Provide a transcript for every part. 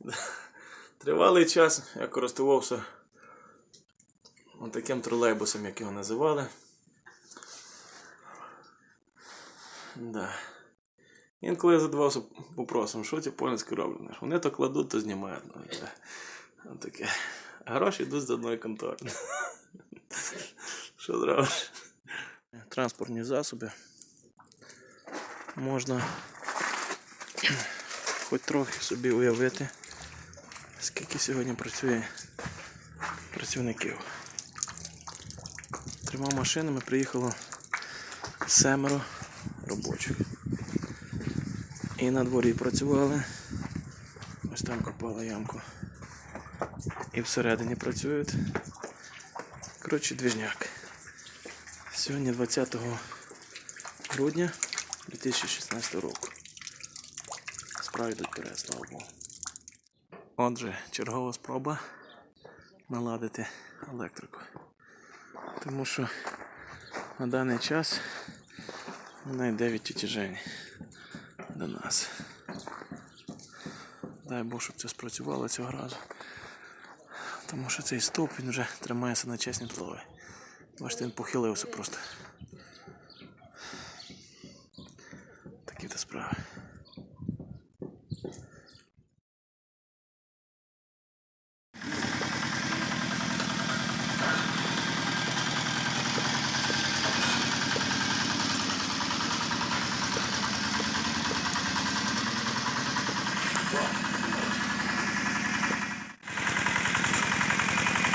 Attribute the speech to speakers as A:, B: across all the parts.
A: Тривалий час я користувався таким тролейбусом, як його називали. Да. Інколи я задавався вопросом, що ті польські роблять. Вони то кладуть, то знімають. Таке. Гроші йдуть з одної контори. Що зробиш? Транспортні засоби. Можна хоч трохи собі уявити, скільки сьогодні працює працівників. Трьома машинами приїхало семеро робочих. І на дворі працювали. Ось там копали ямку. І всередині працюють. Коротше, двіжняк. Сьогодні 20 грудня 2016 року. Справи йдуть вперед, слава Богу. Отже, чергова спроба наладити електрику. Тому що на даний час вона йде від до нас. Дай Бог, щоб це спрацювало цього разу. Тому що цей стовп він вже тримається на чесній плові. Бачите, він похилився просто. Такі то справи.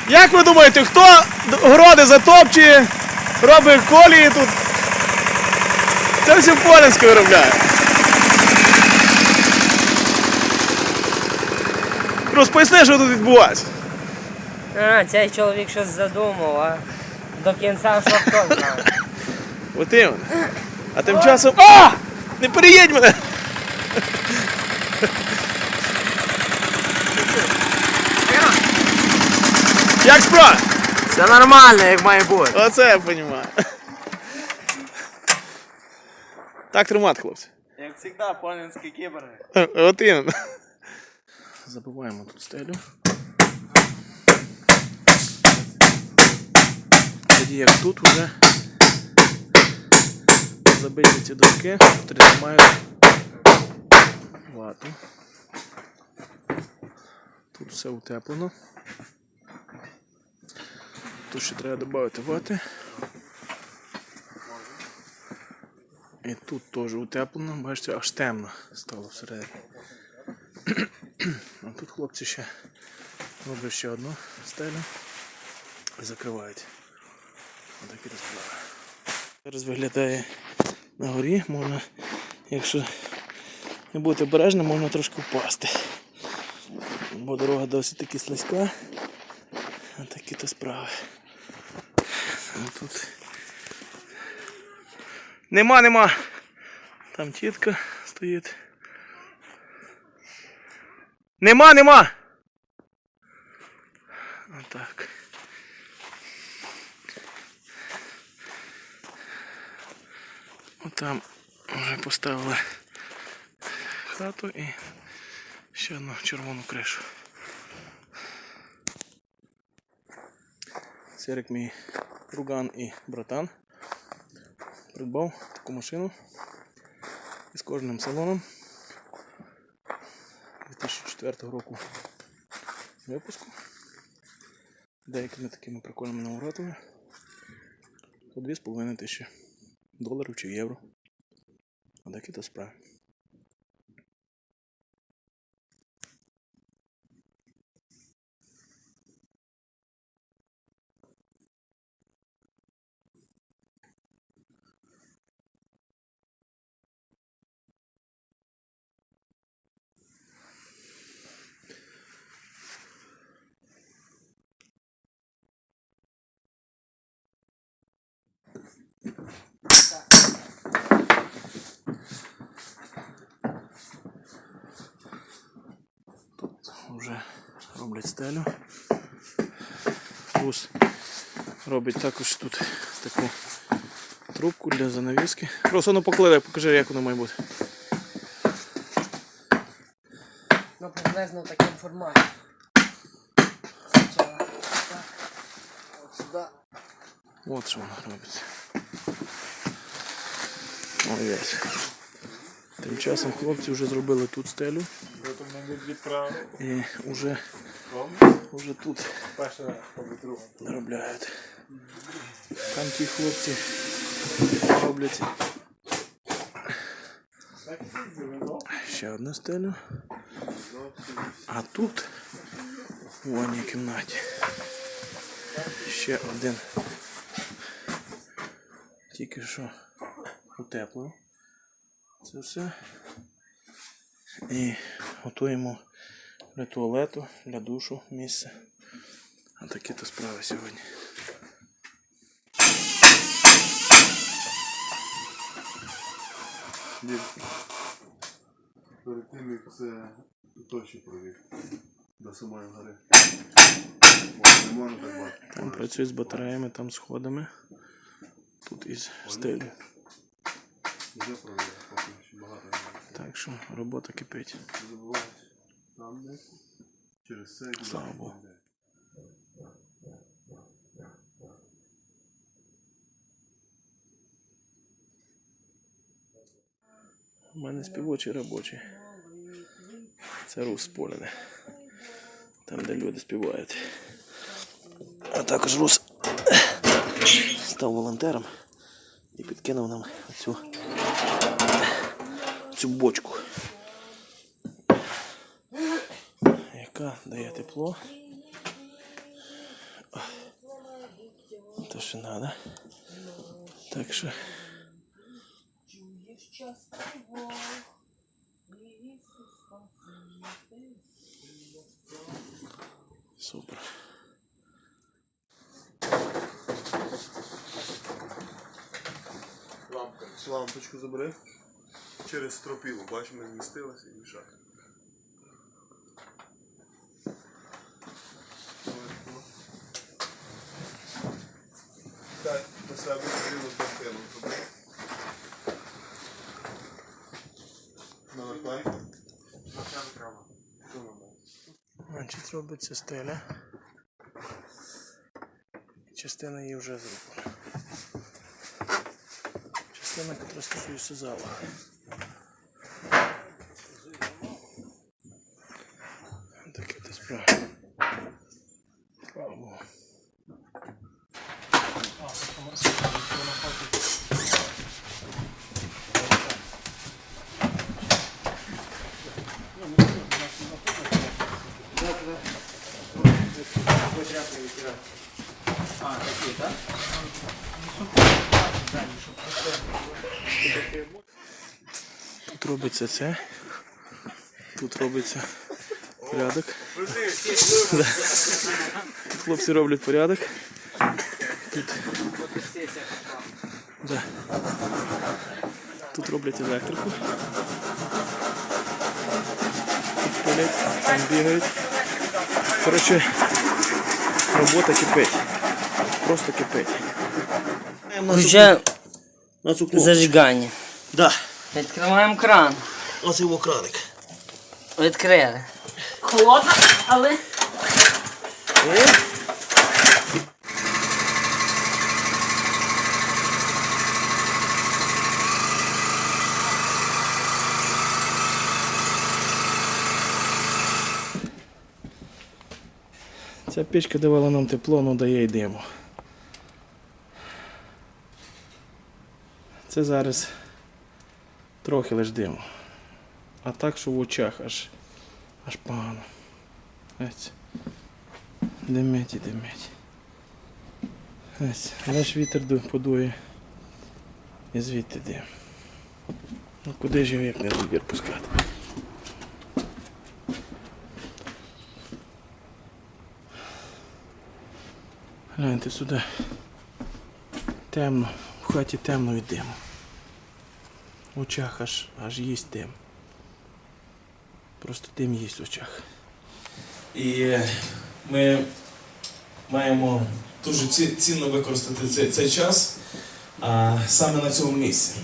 A: Як ви думаєте, хто городи затопчує, робить колії тут? Це все Полянське виробляє. Розпоясни, що тут відбувається.
B: А, цей чоловік щось задумав, а до кінця що хто знає.
A: От іменно. А тим часом. А! Не переїдь мене! Як справа?
B: Все нормально, як має бути.
A: Оце я розумію. Так тримати, хлопці.
C: Як завжди, полінські кібери.
A: От іменно. Забиваємо тут стелю. Тоді як тут вже забиті ці доски, тримають вату. Тут все утеплено. Тут ще треба додати вати. І тут теж утеплено, бачите, аж темно стало всередині. А тут хлопці ще роблять ще одну стелю і закривають. Отакі то справи. Зараз виглядає на горі, можна, якщо не бути обережним, можна трошки впасти. Бо дорога досить таки слизька. Такі то справи. Тут. Нема, нема. Там тітка стоїть. Нема, нема. Отак. Отам вже поставили хату і ще одну червону кришу. Серик мій друган і братан придбав таку машину із кожним салоном 2004 року випуску. Деякими такими прикольними наворотами. По 2,5 тисячі доларів чи євро. А такі то справи. вже роблять стелю. Плюс робить також тут таку трубку для занавіски. Просто ну покладай, покажи, як воно має бути.
B: Ну, приблизно в такому форматі. Спочатку так. От сюди.
A: От що воно робиться. Ось. Тим часом хлопці вже зробили тут стелю. І вже, вже тут наробляють. Там ті хлопці роблять ще одну стелю. А тут у ванній кімнаті ще один. Тільки що утеплив це все. І готуємо для туалету, для душу місце. А такі то справи сьогодні.
D: Ні. Перед тим як це точно провів до самої гори. Не можна так бачити.
A: Там працює з батареями, там сходами. Тут із стелю.
D: Вже провів, багато.
A: Так що робота кипить.
D: Не забуваєш. Там десь. Через це
A: Слава Богу. У мене співочий робочий. Це рус поляне. Там, де люди співають. А також рус став волонтером і підкинув нам цю, цю бочку. Яка дає тепло. То що треба. Так що. Супер.
D: Лампочку забери. Через стропілу, бачиш, ми змістилися і мішати. Себе зріло бантину туди.
A: Значить, робиться стеля. Частина її вже зроблена. Частина, яка стосується залу. Таке то справа. Слава Богу. Тут робиться це. Тут робиться порядок. Тут хлопці роблять порядок. Тут, да. Тут роблять електрику. Тут пилять, там бігають. Коротше, робота кипить. Просто кипить. Кнопку.
B: зажигання.
A: Да.
B: Відкриваємо кран.
A: Ось його краник.
B: Відкрили. Холодно, але.
A: Ця печка давала нам тепло, але дає й диму. Це зараз трохи лиш диму. А так, що в очах аж, аж погано. Ось. Димить і димить. Ось. Лиш вітер подує. І звідти дим. Ну куди ж його як не в пускати? Гляньте сюди. Темно. В хаті темно від диму. В очах аж, аж їсть дим. Просто дим їсть в очах.
E: І ми маємо дуже цінно використати цей, цей час а, саме на цьому місці.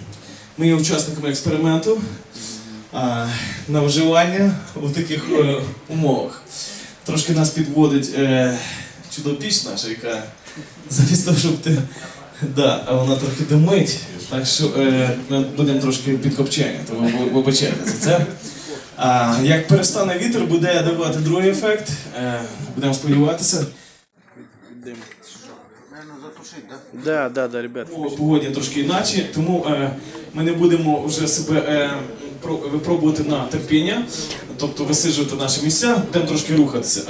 E: Ми є учасниками експерименту. а, на вживання у таких е, умовах. Трошки нас підводить е, чудопіч наша, яка замість того, щоб ти. Да, а вона трохи димить, так що е, ми будемо трошки підкопчені, тому вибачайте за це. А, як перестане вітер, буде давати другий ефект. Е, будемо сподіватися.
A: Да, да, да, ребят.
E: По погоді трошки інакше, тому е, ми не будемо вже себе е, про- випробувати на терпіння, тобто висиджувати наші місця, будемо трошки рухатися.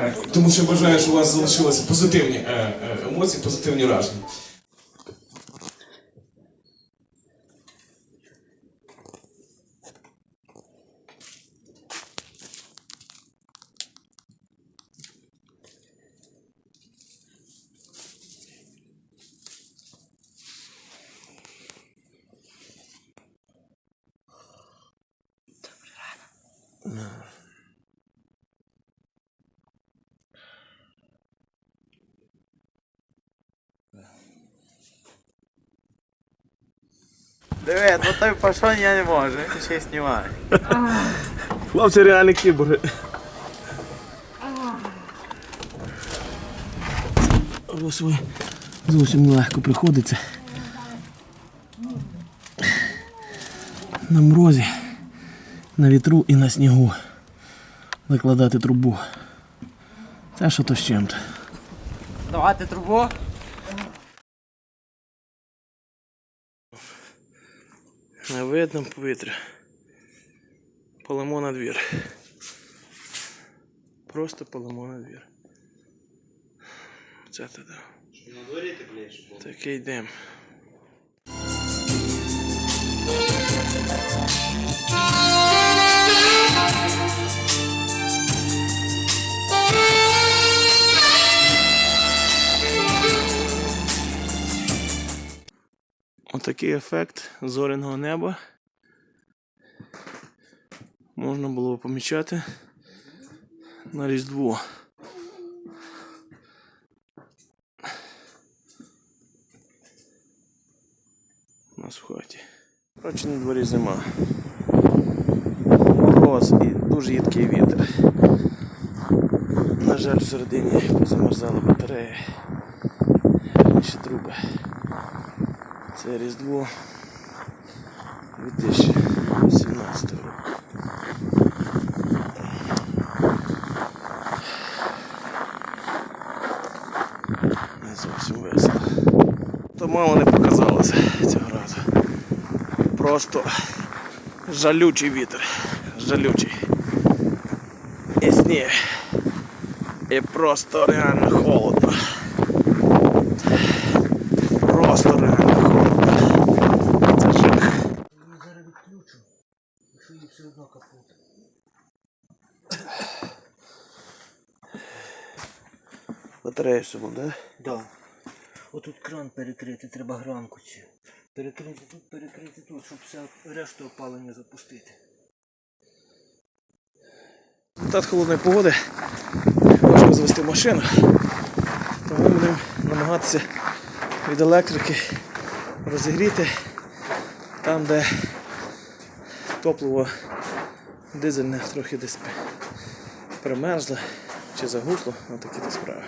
E: Е, тому що бажаю, що у вас залишилися позитивні е, е, емоції, позитивні враження.
F: Диви, ну той пашон я не можу, він ще й знімає.
A: Хлопці реальні кіборги. Росовий зовсім нелегко приходиться. На морозі, на вітру і на снігу закладати трубу. Це що то з чим-то.
B: Давати трубу.
A: Не видно повітря. Полимо на двір. Просто полимо на двір. Це то да. На дворі тепліше було. Такий дим. Отакий ефект зоряного неба можна було помічати на Різдво. У нас в хаті. Коротше, на дворі зима. Мороз і дуже їдкий вітер. На жаль, всередині позамерзала батарея. Ще труби. Це Різдво 2017 року. Не зовсім весело. То мало не показалося цього разу. Просто жалючий вітер. Жалючий. І сніг. І просто реально холодно. Просто реально холодно. Це жах. Батарея да?
G: Да. Отут кран перекрити, треба гранку цю. Перекрити тут, перекрити тут, щоб все решту опалення запустити.
A: Результат холодної погоди важко звести машину. Тому будемо намагатися від електрики розігріти там, де топливо дизельне трохи десь примерзло чи загусло, на такі то справи.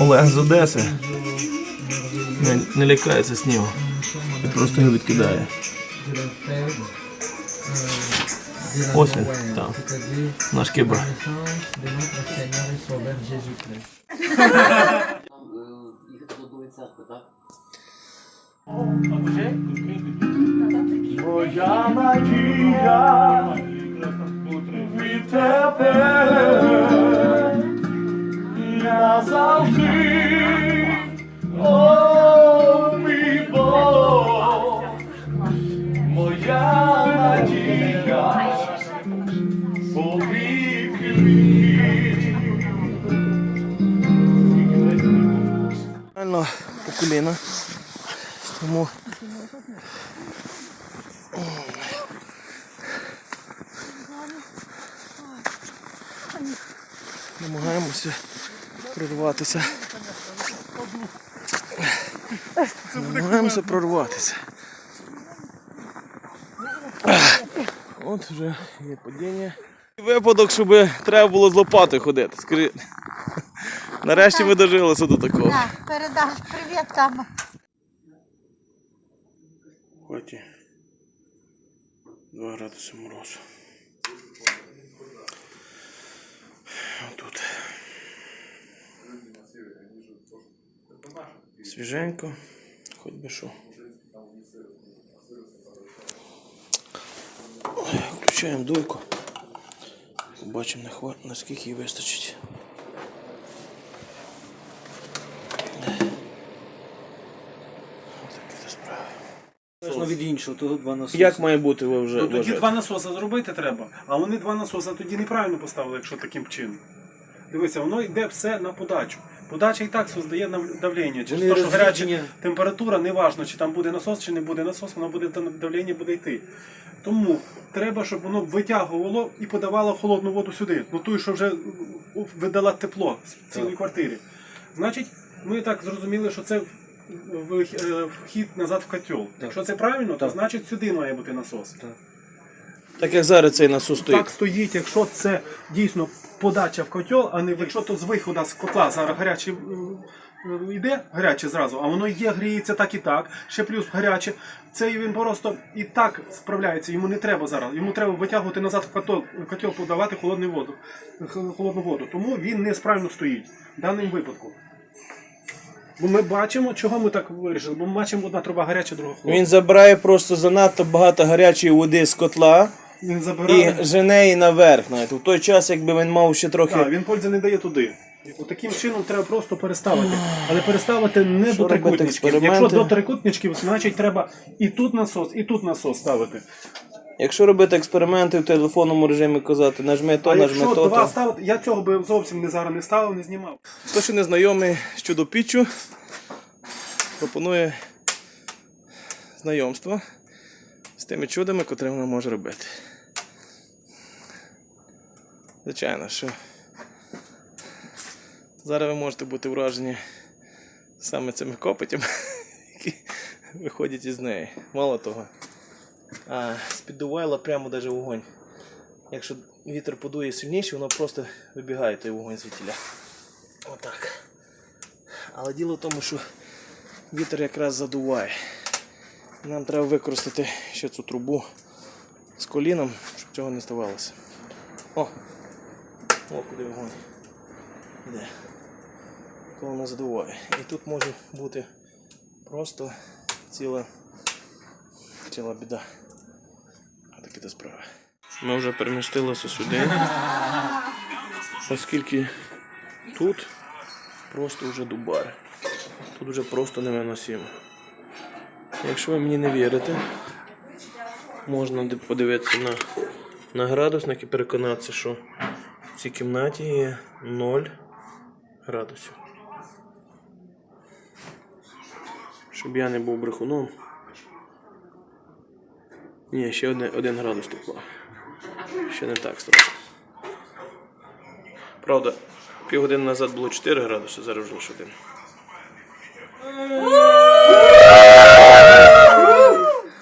A: Олег з Одеси. Не, не лякається снігу. Він просто його відкидає. Ось він там. Наш кібер.
C: Моя надія від тебе назавжди, о мій Бог, моя надія повіки.
A: Реально по коліна. Тому намагаємося прорватися Намагаємося прорватися. От вже є падіння. Випадок, щоб треба було з лопатою ходити. Скажи. Нарешті ми дожилися до такого.
H: Так, передав привіт там.
A: Хоті 2 градуси морозу. Тут. Свіженько, хоч би що. Включаємо дуйку. Побачимо, на наскільки їй вистачить.
G: Залежно від іншого, то два насоси.
A: Як має бути ви вже
I: Ну, тоді два насоси зробити треба, а вони два насоси тоді неправильно поставили, якщо таким чином. Дивися, воно йде все на подачу. Подача і так создає давлення. Через те, що гаряча температура, неважно, чи там буде насос, чи не буде насос, воно буде давлення буде йти. Тому треба, щоб воно витягувало і подавало холодну воду сюди. Ну ту, що вже видала тепло в цілій квартирі. Значить, ми так зрозуміли, що це е, вхід назад в котел. Якщо це правильно, то значить сюди має бути насос.
A: Так як зараз цей насос стоїть.
I: Так стоїть, якщо це дійсно подача в котел, а не якщо то з виходу з котла зараз гаряче е, е, йде, гаряче зразу, а воно є, гріється так і так, ще плюс гаряче. Цей він просто і так справляється, йому не треба зараз. Йому треба витягувати назад в котел, котел подавати холодний воздух, х- холодну воду. Тому він несправильно стоїть в даному випадку. Бо ми бачимо, чого ми так вирішили, бо ми бачимо одна труба гаряча, друга холодна.
A: Він забирає просто занадто багато гарячої води з котла
I: Він забирає.
A: і жене її наверх. Навіть. У той час, якби він мав ще трохи.
I: Так, він пользи не дає туди. От таким чином треба просто переставити. Але переставити не
A: Що
I: до
A: робити
I: трикутничків.
A: експерименти?
I: Якщо до трикутничків, значить треба і тут насос, і тут насос ставити.
A: Якщо робити експерименти в телефонному режимі казати, нажми то,
I: а
A: нажми
I: якщо
A: то.
I: два
A: то.
I: ставити, я цього би зовсім не зараз не ставив, не знімав.
A: Хто ще не знайомий щодо піччю, пропонує знайомство з тими чудами, котрі вона може робити. Звичайно, що зараз ви можете бути вражені саме цими копотями, які виходять із неї. Мало того, а спідувайло прямо даже вогонь. Якщо вітер подує сильніше, воно просто вибігає той вогонь звідтіля. Отак. Але діло в тому, що вітер якраз задуває. Нам треба використати ще цю трубу з коліном, щоб цього не ставалося. О! О, куди вогонь. Іде. Коли вона задуває. І тут може бути просто ціла, ціла біда. А такі то справи. Ми вже перемістилися сюди. Оскільки тут просто вже дубар. Тут вже просто невиносимо. Якщо ви мені не вірите, можна подивитися на, на градусник і переконатися, що в цій кімнаті є 0 градусів. Щоб я не був брехуном. Ні, ще один, один градус тепла. Ще не так страшно. Правда, півгодини назад було 4 градуси, зараз вже лише один.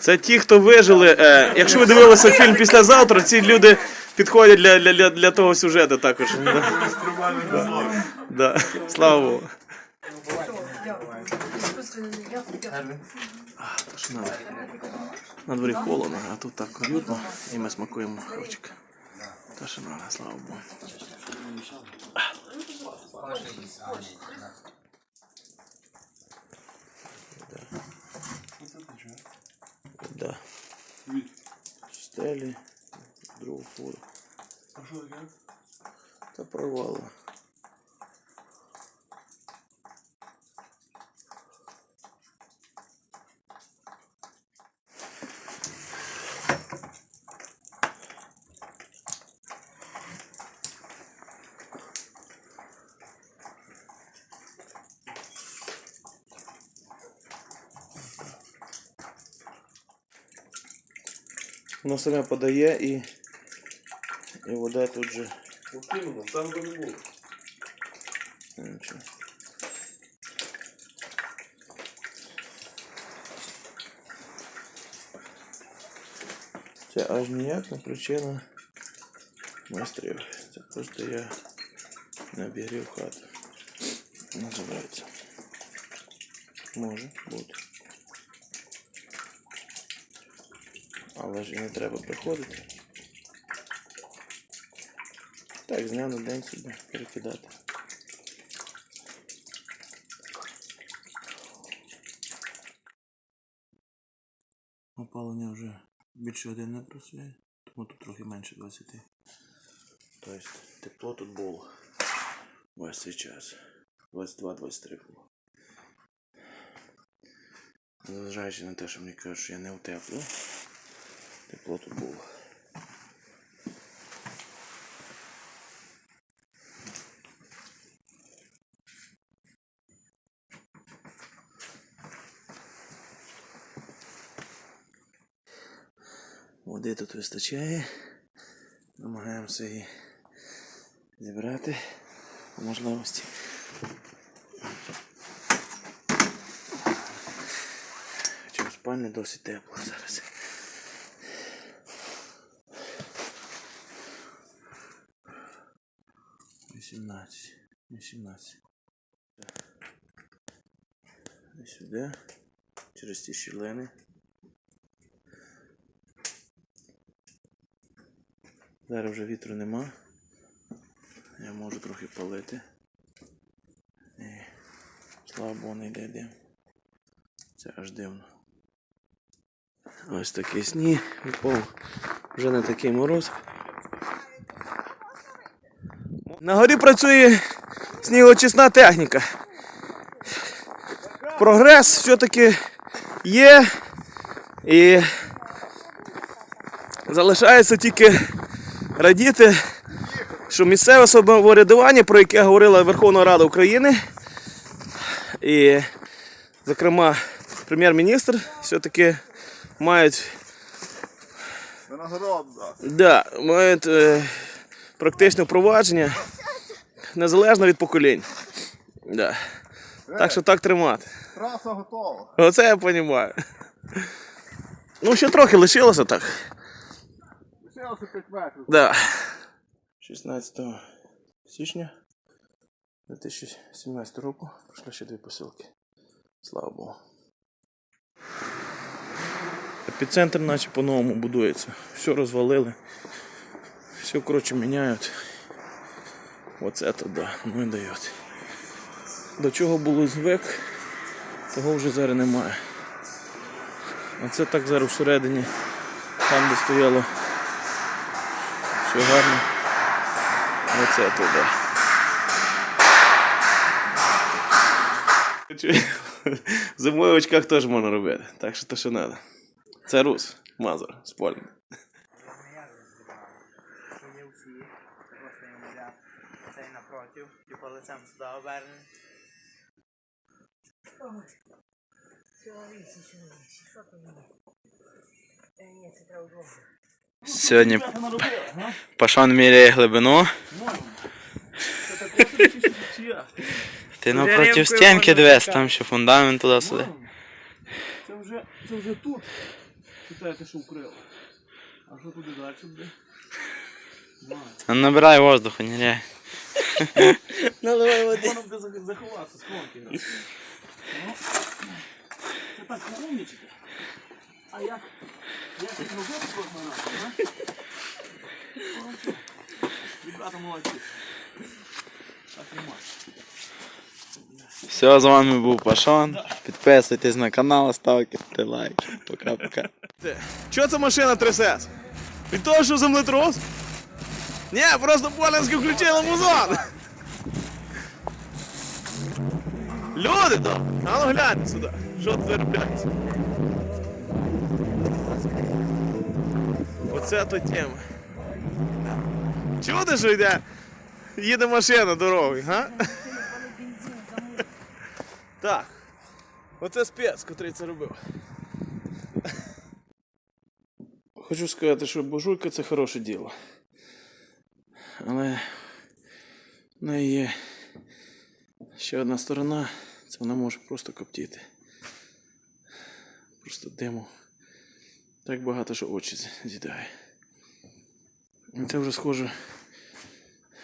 A: Це ті, хто вижили. Е, якщо ви дивилися фільм післязавтра, ці люди підходять для, для, для, для того сюжету також. Да. Да. Слава Богу. На дворі холодно, а тут так уютно, і ми смакуємо хавчик. Та що надо, слава Богу. Да. Стелі, другу фуру. Та прорвало. воно саме подає и і вода тут же.
D: Покинуло, там би не було.
A: Нічого. Це аж ніяк не причина майстрів. Це просто я набігрів хату. Називається. Може бути. Але ж і не треба приходити. Так, з дня на день собі перекидати. Опалення вже більше один не працює, тому тут трохи менше 20. Тобто тепло тут було весь цей час. 22-23 було. Незважаючи на те, що мені кажуть, що я не утеплю, тепло тут було. Води тут вистачає. Намагаємося її зібрати по можливості. Хоча в спальні досить тепло зараз. Вісімнадцять. Вісімнадцять. І сюди. Через ті щілини. Зараз вже вітру нема. Я можу трохи палити. І слава Богу, не йде дим. Це аж дивно. Ось такий сніг випав. Вже не такий мороз. На горі працює снігочисна техніка. Прогрес все-таки є. І залишається тільки радіти, що місцеве самоврядування, про яке говорила Верховна Рада України, і, зокрема, прем'єр-міністр все-таки мають,
D: Виноградна.
A: да, мають е, практичне впровадження незалежно від поколінь. Да. Так що так тримати.
D: Траса готова.
A: Оце я розумію. Ну, ще трохи лишилося так.
D: Лишилося 5 метрів.
A: Да. 16 січня 2017 року пройшли ще дві посилки. Слава Богу. Епіцентр наче по-новому будується. Все розвалили. Все, коротше, міняють. Оце то да, ну і дають. До чого було звик, того вже зараз немає. А це так зараз всередині, там де стояло все гарно. Оце туди. Зимою в очках теж можна робити. Так що то що треба. Це рус, мазур, спольний.
F: Є всі, просто я цей напротив, типу лицем сюди обернений. Сьогодні Пашон міряє глибину. Ти напротив стінки дивись, там ще фундамент туди-сюди.
A: Це вже, це вже тут. Читайте, що укрило. А що туди далі буде?
F: Набирай воздуху, не ряй.
B: Наливай води.
A: Воно буде заховатися з. Ну, це так поумнічити. А як? Як це робити кожного разу, а? Ребята молодці. Так нема.
F: Все, з вами був Пашон. Підписуйтесь на канал, ставте лайк. Пока-пока.
A: Чого ця машина трясеться? Від того, що землетрус? Ні, просто Полянський включили музон. Люди там, а ну гляньте сюди. Що тут виробляється? Оце то тема. Чуєте, що йде? Їде машина дорогою, га? Так. Оце спец, котрий це робив. Хочу сказати, що буржуйка це хороше діло. Але в неї є ще одна сторона, це вона може просто коптіти. Просто диму Так багато, що очі з'їдає. Це вже схоже.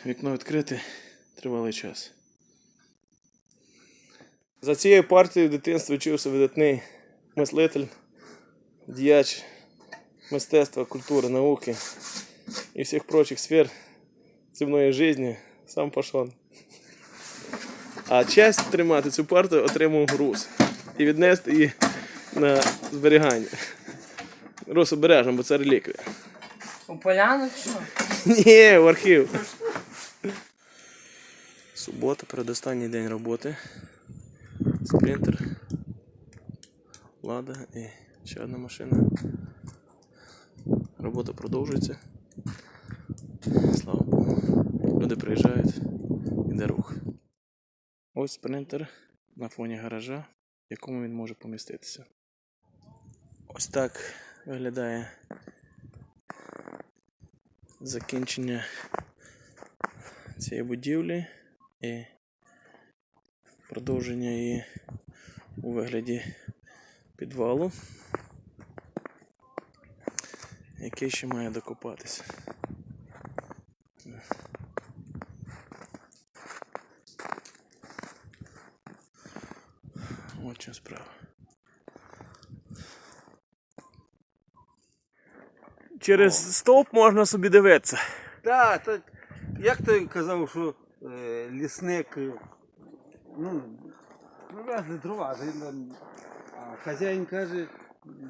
A: Вікно відкрите тривалий час. За цією партією в дитинстві вчився видатний мислитель, діяч мистецтва, культури, науки і всіх прочих сфер земної житті сам Пашон. А честь тримати цю партію отримав груз і віднести її на зберігання. Рус обережно, бо це реліквія.
B: У полянок що?
A: Ні, в архів. Субота, передостанній день роботи. Спринтер. Лада і ще одна машина. Робота продовжується. Слава Богу. Люди приїжджають, іде рух. Ось спринтер на фоні гаража, в якому він може поміститися. Ось так виглядає закінчення цієї будівлі і продовження її у вигляді підвалу, який ще має докопатися. От чим справа. Через стовп можна собі дивитися.
J: Так, так. Як той казав, що е, лісник, е, ну, привезли дрова, а хазяїн каже,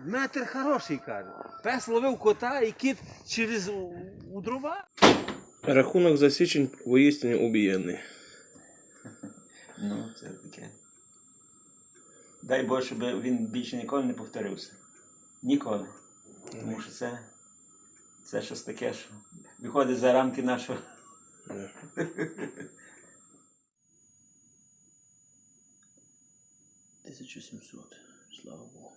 J: метр хороший, каже. Пес ловив кота і кіт через у, у дрова.
A: Рахунок за січень воістині убієнний.
K: Ну, це таке. Дай Боже, щоб він більше ніколи не повторився. Ніколи. Тому що це, це щось таке, що виходить за рамки нашого.
A: Тисячу сімсот, слава Богу.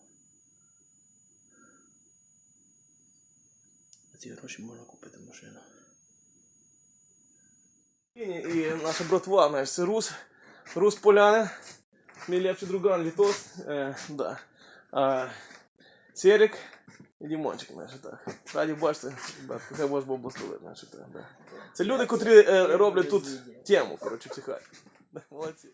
A: За ці гроші можна купити машину. І, і наша братва, знаєш, це Рус, Рус Полянин, мій лепший друган Вітос, е, да. а, Серик і Дімончик, знаєш, так. Раді бачити, батько, хай вас Бог благословить, знаєш, так, да. Це люди, котрі е, роблять тут тему, коротше, в цій хаті. Да, Молодці.